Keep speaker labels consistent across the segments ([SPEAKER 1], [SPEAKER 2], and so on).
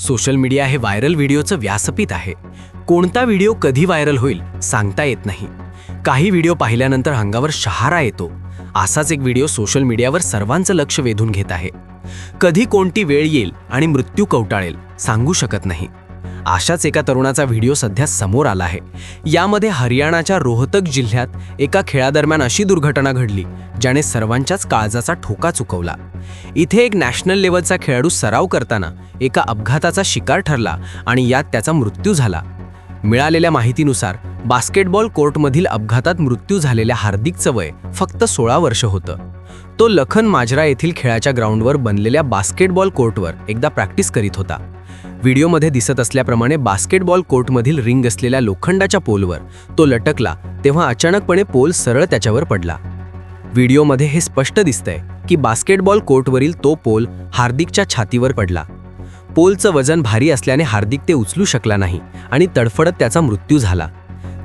[SPEAKER 1] Social media हे viral व्हिडिओचं व्यासपीठ आहे. कोणता व्हिडिओ कधी व्हायरल होईल सांगता येत नाही. काही व्हिडिओ पाहिल्यानंतर अंगावर शहारा येतो. असाच एक व्हिडिओ सोशल मीडियावर सर्वांचं लक्ष वेधून घेत आहे. कधी कोणती वेळ येईल आणि मृत्यू कवटाळेल सांगू शकत नाही. अशाच एका तरुणाचा व्हिडिओ सध्या समोर आला आहे. यामध्ये हरियाणाच्या रोहतक जिल्ह्यात एका खेळादरम्यान अशी दुर्घटना घडली ज्याने सर्वांच्याच काळजाचा ठोका चुकवला. इथे एक नॅशनल लेवलचा खेळाडू सराव करताना एका अपघाताचा शिकार ठरला आणि यात त्याचा मृत्यू झाला. मिळालेल्या माहितीनुसार बास्केटबॉल कोर्टमधील अपघातात मृत्यू झालेल्या हार्दिकचं वय फक्त सोळा वर्ष होतं. तो लखन माजरा येथील खेळाच्या ग्राउंडवर बनलेल्या बास्केटबॉल कोर्टवर एकदा प्रॅक्टिस करीत होता. व्हिडिओमध्ये दिसत असल्याप्रमाणे बास्केटबॉल कोर्टमधील रिंग असलेल्या लोखंडाच्या पोलवर तो लटकला तेव्हा अचानकपणे पोल सरळ त्याच्यावर पडला. व्हिडिओमध्ये हे स्पष्ट दिसतंय की बास्केटबॉल कोर्टवरील तो पोल हार्दिकच्या छातीवर पडला. पोलचं वजन भारी असल्याने हार्दिक ते उचलू शकला नाही आणि तडफडत त्याचा मृत्यू झाला.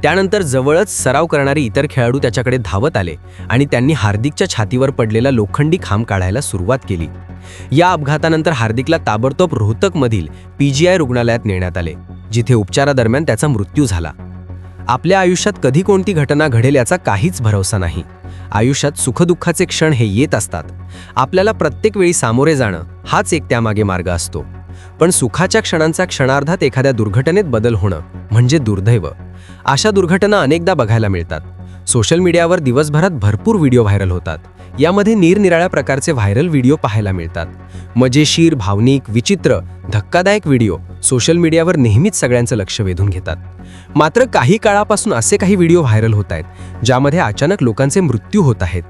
[SPEAKER 1] त्यानंतर जवळच सराव करणारे इतर खेळाडू त्याच्याकडे धावत आले आणि त्यांनी हार्दिकच्या छातीवर पडलेला लोखंडी खांब काढायला सुरुवात केली. या अपघातानंतर हार्दिकला ताबडतोब रोहतकमधील पीजीआय रुग्णालयात नेण्यात आले जिथे उपचारादरम्यान त्याचा मृत्यू झाला. आपल्या आयुष्यात कधी कोणती घटना घडेल याचा काहीच भरोसा नाही. आयुष्यात सुखदुःखाचे क्षण हे येत असतात. आपल्याला प्रत्येक वेळी सामोरे जाणं हाच एक त्यामागे मार्ग असतो. पण सुखाच्या क्षणांचा क्षणार्धात एखाद्या दुर्घटनेत बदल होणं म्हणजे दुर्दैव. अशा दुर्घटना अनेकदा बघायला मिळतात. सोशल मीडियावर दिवसभरात भरपूर व्हिडिओ व्हायरल होतात. यामध्ये निरनिराळ्या प्रकारचे व्हायरल व्हिडिओ पाहायला मिळतात. मजेशीर भावनिक विचित्र धक्कादायक व्हिडिओ सोशल मीडियावर नेहमीच सगळ्यांचं लक्ष वेधून घेतात. मात्र काही काळापासून असे काही व्हिडिओ व्हायरल होत आहेत ज्यामध्ये अचानक लोकांचे मृत्यू होत आहेत.